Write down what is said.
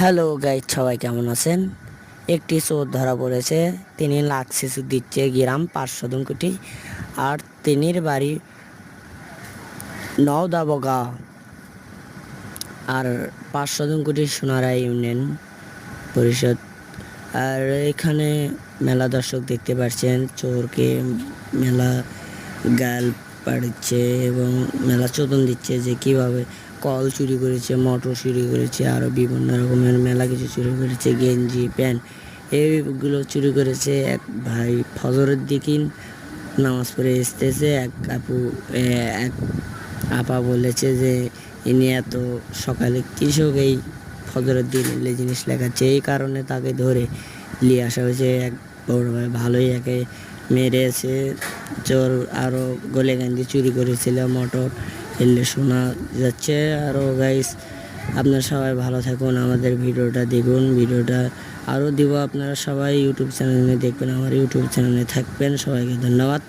Hello guide সবাই কেমন আছেন? একটি চোর ধরা পড়েছে। তিনি লাখ শিশু দিচ্ছে গ্রাম পাঁচশো কোটি আর তিনির বাড়ি নওদাবগা। আর পাঁচশো কোটি সোনারা ইউনিয়ন পরিষদ। আর এখানে মেলা দর্শক দেখতে পাচ্ছেন, চোরকে মেলা গাল পাড়ছে এবং মেলা চোদন দিচ্ছে যে কীভাবে কল চুরি করেছে, মোটর চুরি করেছে আরও বিভিন্ন রকমের মেলা কিছু চুরি করেছে, গেঞ্জি, প্যান্ট, এইগুলো চুরি করেছে। এক ভাই ফজরের দিকিন নামাজ পড়ে এসতেছে, এক আপু এক আপা বলেছে যে, ইনি এত সকালে কৃষক, এই ফজরের দিন এলে জিনিস লেখাচ্ছে। এই কারণে তাকে ধরে নিয়ে আসা হয়েছে। এক বড় ভাই ভালোই একে মেরেছে, চোর আরও গলেগান্দি চুরি করেছিল, মোটর এলে শোনা যাচ্ছে। আরও গাইস আপনারা সবাই ভালো থাকুন, আমাদের ভিডিওটা দেখুন। ভিডিওটা আরও দিব আপনারা সবাই ইউটিউব চ্যানেলে দেখবেন, আমার ইউটিউব চ্যানেলে থাকবেন। সবাইকে ধন্যবাদ।